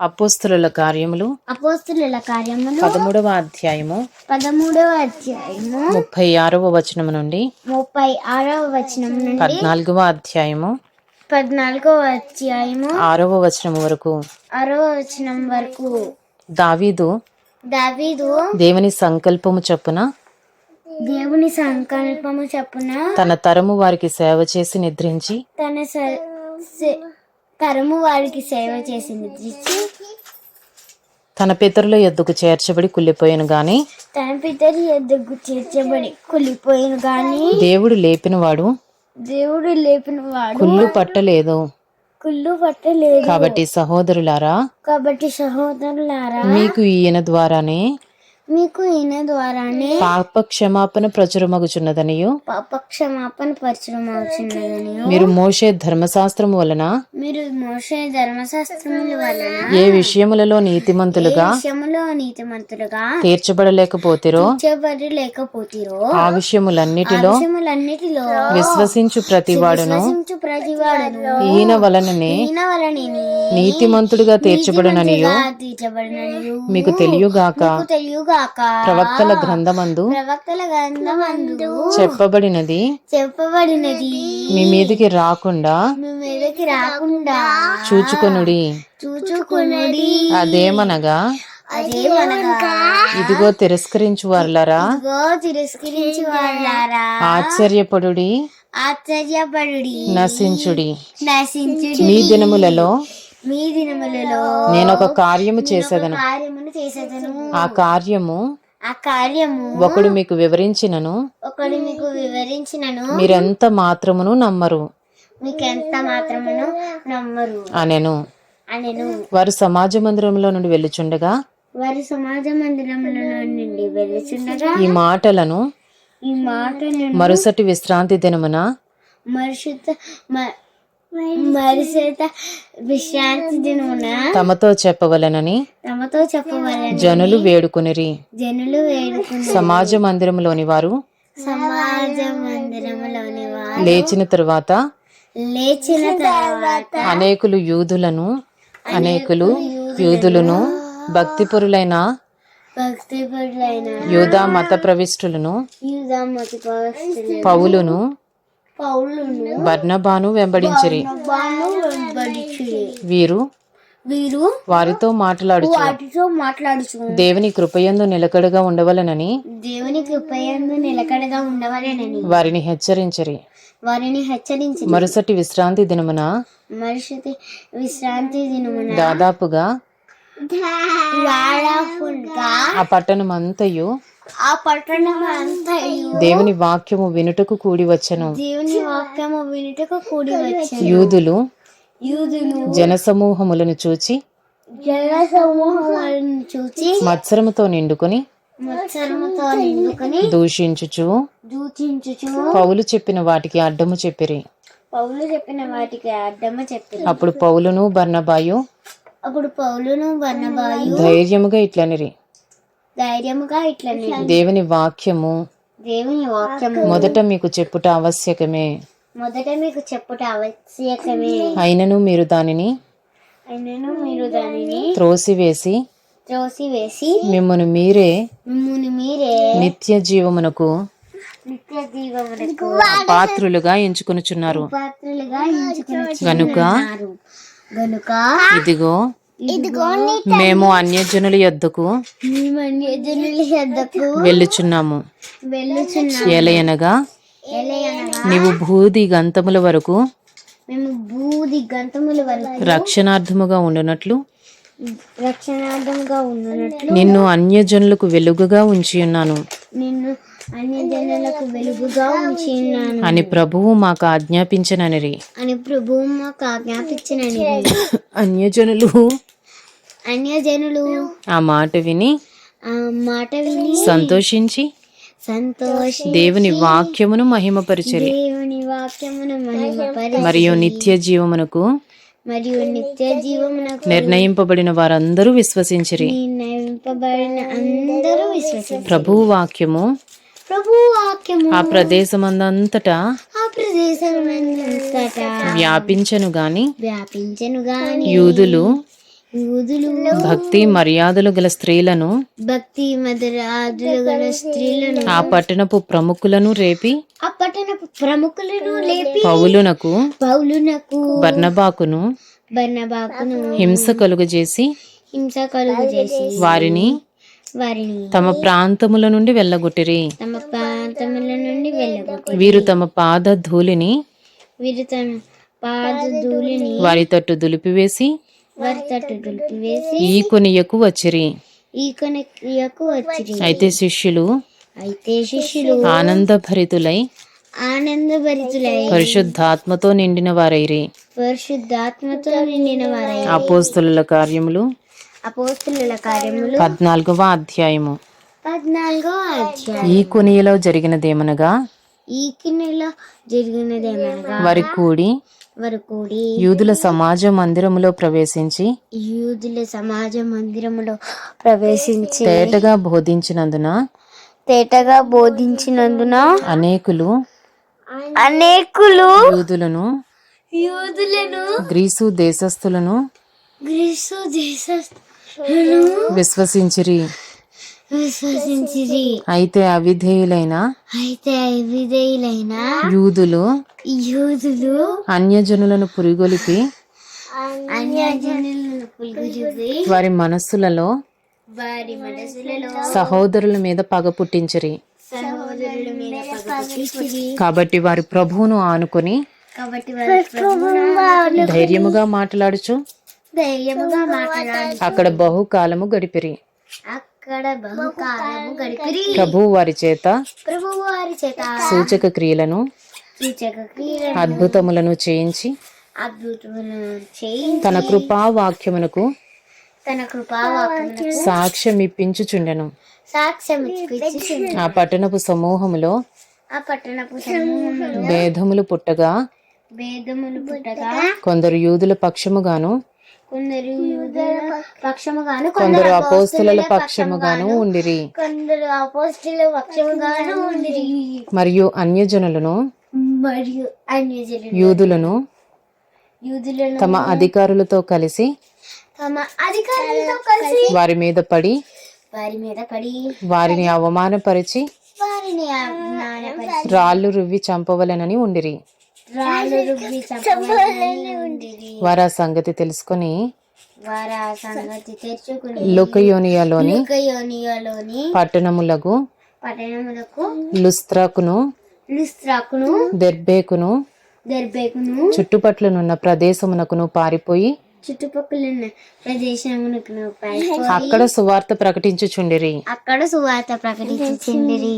అపోస్తుల కార్యములు. అపోస్తుల కార్యములు. పదమూడవ అధ్యాయము. పదమూడవ అధ్యాయము. ముప్పై ఆరవ వచనము నుండి. ముప్పై ఆరవ వచనం నుండి. పద్నాలుగవ అధ్యాయము. పద్నాలుగవ అధ్యాయము. ఆరవ వచనము వరకు. ఆరవ వచనం వరకు. దావీదు దావీదు దేవుని సంకల్పము చొప్పున దేవుని సంకల్పము చొప్పున తన తరము వారికి సేవ చేసి నిద్రించి తన తరము వారికి సేవ చేసి నిద్రించి తన పితరుల ఎద్దుకు చేర్చబడి కుళ్ళిపోయాను గాని తన పితరి ఎద్దుకు చేర్చబడి కుళ్ళిపోయిన గాని దేవుడు లేపినవాడు దేవుడు లేపిన వాడు కుళ్ళు పట్టలేదు. కుళ్ళు పట్టలేదు. కాబట్టి సహోదరులారా కాబట్టి సహోదరులారా మీకు ఈయన ద్వారానే మీకు ఈయన ద్వారానే పాప క్షమాపణ ప్రచురమగుచున్నదనియు? పాప క్షమాపణ పరచడం అవుతున్నదని మీరు మోసే ధర్మశాస్త్రము వలన మీరు మోసే ధర్మశాస్త్రముల వలన ఏ విషయములలో నీతిమంతులుగా నీతిమంతులుగా తీర్చబడలేకపోతిరో? తీర్చబడి లేకపోతీరో ఆ విషయములన్నిటిలో విషయములన్నిటిలో విశ్వసించు ప్రతివాడును. ప్రతివాడును. ఈయన వలననే నీతిమంతుడుగా తీర్చబడుననియు. మీకు తెలియగాక తెలియగాక ప్రవక్తల గ్రంథమందు ప్రవక్తల గ్రంథమందు చెప్పబడినది. చెప్పబడినది. మీ మీదికి రాకుండా మీ మీదకి రాకుండా చూచుకొనుడి. అదేమనగా అదేమనగా ఇదిగో తిరస్కరించు ఇదిగో తిరస్కరించి వాళ్ళారా ఆశ్చర్యపడుడి. ఆశ్చర్యపడుడి. నశించుడి. నశించుడి. మీ దినములలో మీ దినములలో నేను ఒక కార్యము చేసేదను. కార్యమును చేసేదను. ఆ కార్యము ఆ కార్యము ఒకడు మీకు వివరించినను. ఒకడు మీకు వివరించినను. మీరెంత మాత్రమును నమ్మరు. మీకు ఎంత మాత్రమును నమ్మరు. అనెను. అనెను. వారు సమాజ మందిరంలో నుండి వెళ్ళుచుండగా వారి సమాజ మందిరముల నుండి ఈ మాటలను ఈ మాటను మరుసటి విశ్రాంతి దినమున మరుషుత మ- మరుసట విశ్రాంతి దినమున తమతో చెప్పవలనని తమతో చెప్పవాలని జనులు వేడుకునిరి. జనులు వేడుకుని సమాజ మందిరంలోని వారు సమాజ మందిరములోని వారు లేచిన తరువాత లేచిన తర్వాత అనేకులు యూదులను అనేకులు యూదులను భక్తిపరులైన భక్తి పరులైన యూదా మత ప్రవిష్టులను పౌలును బర్నబాను వెంబడించిరి. వీరు వీరు వారితో మాట్లాడుచు. వాటితో మాట్లాడుచు దేవుని కృపయందు నిలకడగా ఉండవలనని దేవుని కృపయందు నిలకడగా ఉండవలెనని. వారిని హెచ్చరించిరి. వారిని హెచ్చరించి మరుసటి విశ్రాంతి దినమున మరుసటి విశ్రాంతి దినమున దాదాపుగా ఆ పట్టణమంతయు ఆ పట్టణం అంతయు దేవుని వాక్యము వినుటకు కూడి వచ్చెను. దేవుని వాక్యము వినుటకు కూడి వచ్చారు యూదులు యూదులు జనసమూహములను చూచి జన సమూహాలను చూచి మత్సరముతో నిండుకొని మత్సరముతో నిండుకొని దూషించుచు. పౌలు చెప్పిన వాటికి అడ్డము చెప్పిరి. పౌలు చెప్పిన వాటికి అడ్డము చెప్పి అప్పుడు పౌలును బర్నబాయు అప్పుడు పౌలును బన్నబాయు ధైర్యముగా ఇట్లనిరి. ధైర్యముగా ఇట్లా దేవుని వాక్యము దేవుని వాక్యము మొదట మీకు చెప్పుట ఆవశ్యకమే. మొదట మీకు చెప్పుట ఆవశ్యకమే. అయినను మీరు దానిని అయినను మీరు దానిని త్రోసివేసి త్రోసివేసి మిమ్మను మీరే మిమ్ముని మీరే నిత్య జీవమునకు నిత్య జీవమునకు పాత్రులుగా ఎంచుకొనుచున్నారు. పాత్రలుగా ఎంచుకుని గనుక గనుక ఇదిగో ఇదిగో మేము అన్యజనుల యొద్దకు మేము అన్యజనుల యొద్దకు వెళ్ళుచున్నాము. వెళ్ళుచున్నాం ఎలయనగా నీవు భూది గంతముల వరకు మేము బూది గంతముల వరకు రక్షణార్థముగా ఉండునట్లు రక్షణార్థముగా నిన్ను అన్యజనులకు వెలుగుగా ఉంచి ఉన్నాను నిన్ను అన్యజనులకు వెలుగుగా అని ప్రభువు మాకు ఆజ్ఞాపించననిరి. అని ప్రభువు మాకు ఆజ్ఞాపించినని అన్యజనులు? అన్యజనులు. ఆ మాట విని ఆ మాట విని సంతోషించి సంతోషి దేవుని వాక్యమును మహిమపరిచరి. దేవుని వాక్యమును మహిమపరి మరియు నిత్య జీవమునకు మరియు నిత్య జీవమునకు నిర్ణయింపబడిన వారందరూ విశ్వసించిరి. నిర్ణయింపబడిన అందరూ విశ్వసించారు. ప్రభు వాక్యము ఆ ప్రదేశమందంతటా వ్యాపించను వ్యాపించను గాని వ్యాపించను గాని యూదులు యూదులు భక్తి మర్యాదలు గల స్త్రీలను భక్తి మధురాదులు గల స్త్రీలను ఆ పట్టణపు ప్రముఖులను రేపి ఆ పట్టణ ప్రముఖులను లేపి పౌలునకు పౌలునకు బర్నబాకును బర్నబాకును హింస కలుగజేసి హింస కలుగు చేసి వారిని వారిని తమ ప్రాంతముల నుండి వెళ్ళగొట్టిరి. ప్రాంతముల నుండి వెళ్ళగొట్టి వీరు తమ పాద ధూళిని వీరు తమ పాద ధూళిని వారి తట్టు దులిపివేసి వారి తట్టు దులిపివేసి ఈ కొనియకు వచ్చిరి. ఈ కొనకు వచ్చిరి. అయితే శిష్యులు అయితే శిష్యులు ఆనందభరితులై ఆనందభరితులై పరిశుద్ధాత్మతో నిండిన వారైరి. పరిశుద్ధాత్మతో నిండిన వారై అపోస్తుల కార్యములు అపోస్తుల కార్యములు పద్నాలుగవ అధ్యాయము. పద్నాలుగో అధ్యాయం. ఈ కొనియలో జరిగినదేమనగా? ఈ జరిగినదేమనగా? వారి కూడి వారు కూడి యూదుల సమాజ మందిరములో ప్రవేశించి యూదుల సమాజ మందిరములో ప్రవేశించి తేటగా బోధించినందున తేటగా బోధించినందున అనేకులు అనేకులు యూదులను యూదులను గ్రీసు దేశస్థులను గ్రీసు దేశ విశ్వసించిరి. విశ్వసించిరి. అయితే అవిధేయులైన అయితే విధేయులైన యూదులు యూదులు అన్యజనులను పురిగొలిపి అన్యజనులను పులుగుజూపి వారి మనస్సులలో వారి మనసులలో సహోదరుల మీద పగ పుట్టించిరి. సహోదరుల మీద పగపట్టించిరి కాబట్టి వారి ప్రభువును ఆనుకొని కాబట్టి వారి ప్రభువును ధైర్యముగా మాట్లాడుచు. ధైర్యముగా అక్కడ బహుకాలము గడిపిరి. అక్కడ బహుకాలము గడిపిరి. ప్రభు వారి చేత ప్రభువు వారి చేత సూచక క్రియలను సూచక క్రియలను అద్భుతములను చేయించి అద్భుతములను చేయించి తన కృపా వాక్యమునకు తన సాక్ష్యమిప్పించుచుండెను. సాక్ష్యం ఇచ్చి ఆ పట్టణపు సమూహములో ఆ పట్టణపు సమూహములో భేదములు పుట్టగా భేదములు పుట్టగా కొందరు యూదుల పక్షముగాను కొందరు యూదుల పక్షముగాను కొందరు అపోస్తుల పక్షముగాను ఉండిరి. కొందరు అపోస్తుల పక్షముగాను ఉండిరి. మరియు అన్యజనులను మరియు అన్యజనులు. యూదులను యూదులను తమ అధికారులతో కలిసి తమ అధికారులతో కలిసి వారి మీద పడి వారి మీద పడి వారిని అవమానపరిచి వారిని అవమానపరిచి రాళ్ళు రువ్వి చంపవలెనని ఉండిరి. వారు ఆ సంగతి తెలుసుకొని లుకయోనియాలోని పట్టణములకు పట్టణములకు లుస్త్రాకును లుస్త్రాకును దెర్బేకును దెర్బేకును చుట్టుపట్లనున్న ప్రదేశమునకును పారిపోయి చుట్టుపక్కల అక్కడ సువార్త ప్రకటించుచుండిరి. అక్కడ సువార్త ప్రకటించిందిరి